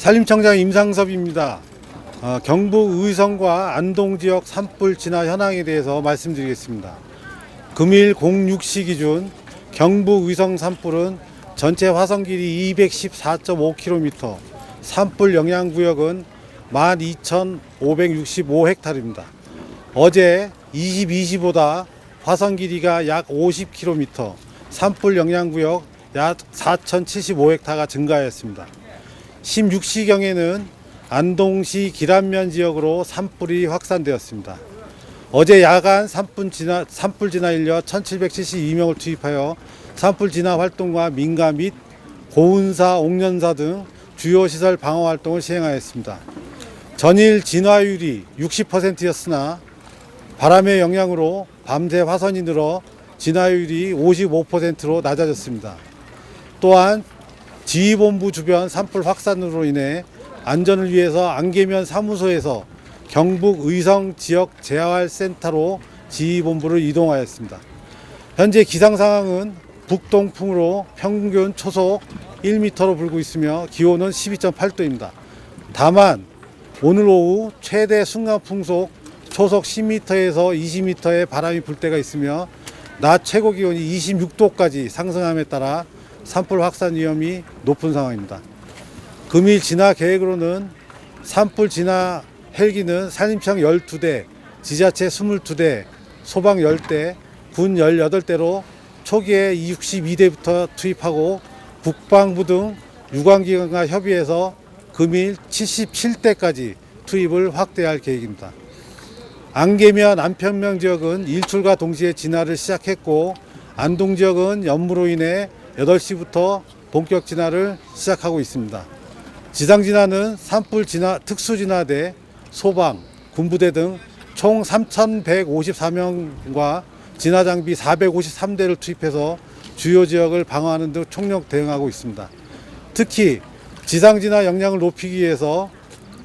산림청장 임상섭입니다. 어, 경북 의성과 안동 지역 산불 진화 현황에 대해서 말씀드리겠습니다. 금일 06시 기준 경북 의성 산불은 전체 화성 길이 214.5km, 산불 영향 구역은 12,565헥타르입니다. 어제 22시보다 화성 길이가 약 50km, 산불 영향 구역 약 4,075헥타가 증가하였습니다. 16시경에는 안동시 기란면 지역으로 산불이 확산되었습니다. 어제 야간 산불 진화, 산불 진화 인력 1772명을 투입하여 산불 진화 활동과 민가 및 고운사, 옥년사 등 주요 시설 방어 활동을 시행하였습니다. 전일 진화율이 60%였으나 바람의 영향으로 밤새 화선이 늘어 진화율이 55%로 낮아졌습니다. 또한 지휘본부 주변 산불 확산으로 인해 안전을 위해서 안개면 사무소에서 경북 의성 지역 재활센터로 지휘본부를 이동하였습니다. 현재 기상 상황은 북동풍으로 평균 초속 1m로 불고 있으며 기온은 12.8도입니다. 다만 오늘 오후 최대 순간 풍속 초속 10m에서 20m의 바람이 불 때가 있으며 낮 최고 기온이 26도까지 상승함에 따라 산불 확산 위험이 높은 상황입니다. 금일 진화 계획으로는 산불 진화 헬기는 산림청 12대, 지자체 22대, 소방 10대, 군 18대로 초기에 62대부터 투입하고 국방부 등 유관기관과 협의해서 금일 77대까지 투입을 확대할 계획입니다. 안개면 안평면 지역은 일출과 동시에 진화를 시작했고 안동 지역은 연무로 인해 8시부터 본격 진화를 시작하고 있습니다. 지상 진화는 산불 진화 특수 진화대, 소방, 군부대 등 총 3,154명과 진화 장비 453대를 투입해서 주요 지역을 방어하는 등 총력 대응하고 있습니다. 특히 지상 진화 역량을 높이기 위해서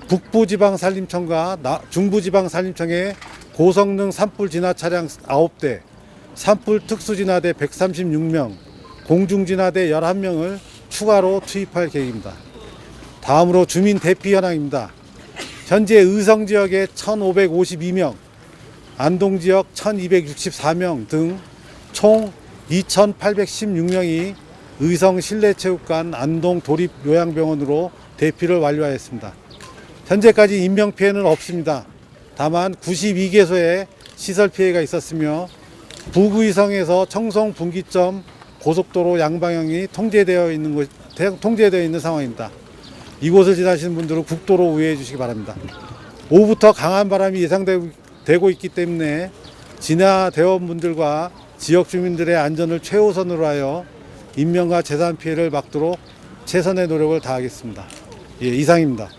북부지방산림청과 나- 중부지방산림청의 고성능 산불 진화 차량 9대, 산불 특수진화대 136명, 공중진화대 11명을 추가로 투입할 계획입니다. 다음으로 주민 대피 현황입니다. 현재 의성 지역에 1,552명, 안동 지역 1,264명 등 총 2,816명이 의성 실내체육관 안동 도립 요양병원으로 대피를 완료하였습니다. 현재까지 인명 피해는 없습니다. 다만 92개소의 시설 피해가 있었으며 북의성에서 청송 분기점 고속도로 양방향이 통제되어 있는 곳 대- 통제되어 있는 상황입니다. 이곳을 지나시는 분들은 국도로 우회해 주시기 바랍니다. 오후부터 강한 바람이 예상되고 있기 때문에 진화 대원분들과 지역 주민들의 안전을 최우선으로 하여 인명과 재산 피해를 막도록 최선의 노력을 다하겠습니다. 예, 이상입니다.